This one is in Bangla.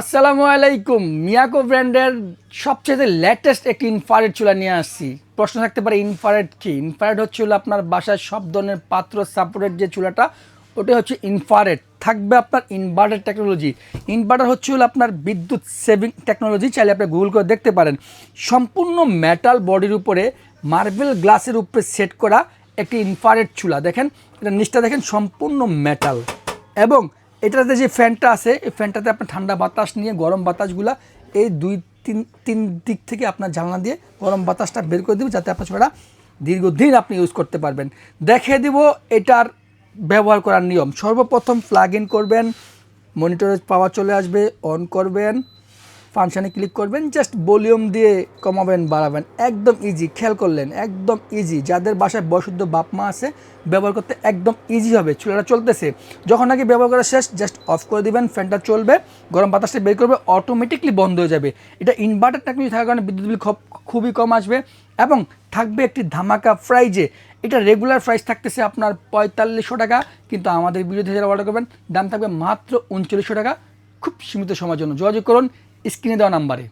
আসসালামু আলাইকুম। মিয়াকো ব্র্যান্ডের সবচেয়ে লেটেস্ট একটি ইনফারেট চুলা নিয়ে আসছি। প্রশ্ন থাকতে পারে ইনফারেট কি? ইনফারেট হচ্ছে হলো আপনার বাসায় সব ধরনের পাত্র সাপোর্টের যে চুলাটা ওটা হচ্ছে ইনফারেট থাকবে আপনার ইনভার্টার টেকনোলজি ইনভার্টার হচ্ছে হলো আপনার বিদ্যুৎ সেভিং টেকনোলজি চাইলে আপনি গুগল করে দেখতে পারেন। সম্পূর্ণ মেটাল বডির উপরে মার্বেল গ্লাসের উপরে সেট করা একটি ইনফারেট চুলা। দেখেন, এটা নিচটা দেখেন সম্পূর্ণ মেটাল এবং এটাতে যে ফ্যানটা আছে, এই ফ্যানটাতে আপনার ঠান্ডা বাতাস নিয়ে, গরম বাতাসগুলা, এই দুই তিন তিন দিক থেকে আপনার জানলা দিয়ে গরম বাতাসটা বের করে দেবে যাতে আপনার ছোটা দীর্ঘদিন আপনি ইউজ করতে পারবেন। দেখে দিব এটার ব্যবহার করার নিয়ম। সর্বপ্রথম প্লাগ ইন করবেন মনিটরের পাওয়ার চলে আসবে অন করবেন। ফাংশানে ক্লিক করবেন জাস্ট ভলিউম দিয়ে কমাবেন, বাড়াবেন। একদম ইজি খেয়াল করলেন, একদম ইজি যাদের বাসায় বয়সুদ্ধ বাপ মা আছে, ব্যবহার করতে একদম ইজি হবে, চুলাটা চলতেছে। যখন নাকি ব্যবহার করা শেষ জাস্ট অফ করে দিবেন, ফ্যানটা চলবে, গরম বাতাসটা বের করবে অটোমেটিকলি বন্ধ হয়ে যাবে। এটা ইনভার্টার টেকনোলজি থাকার কারণে বিদ্যুৎ বিল খুব, খুবই কম আসবে এবং থাকবে একটি ধামাকা প্রাইজে এটা রেগুলার প্রাইস থাকতেছে আপনার পঁয়তাল্লিশশো টাকা, কিন্তু আমাদের ভিডিও থেকে যারা অর্ডার করবেন, দাম থাকবে মাত্র উনচল্লিশশো টাকা। খুব সীমিত সময়ের জন্য। যোগাযোগ করুন স্ক্রিনে দেওয়া নাম্বারে।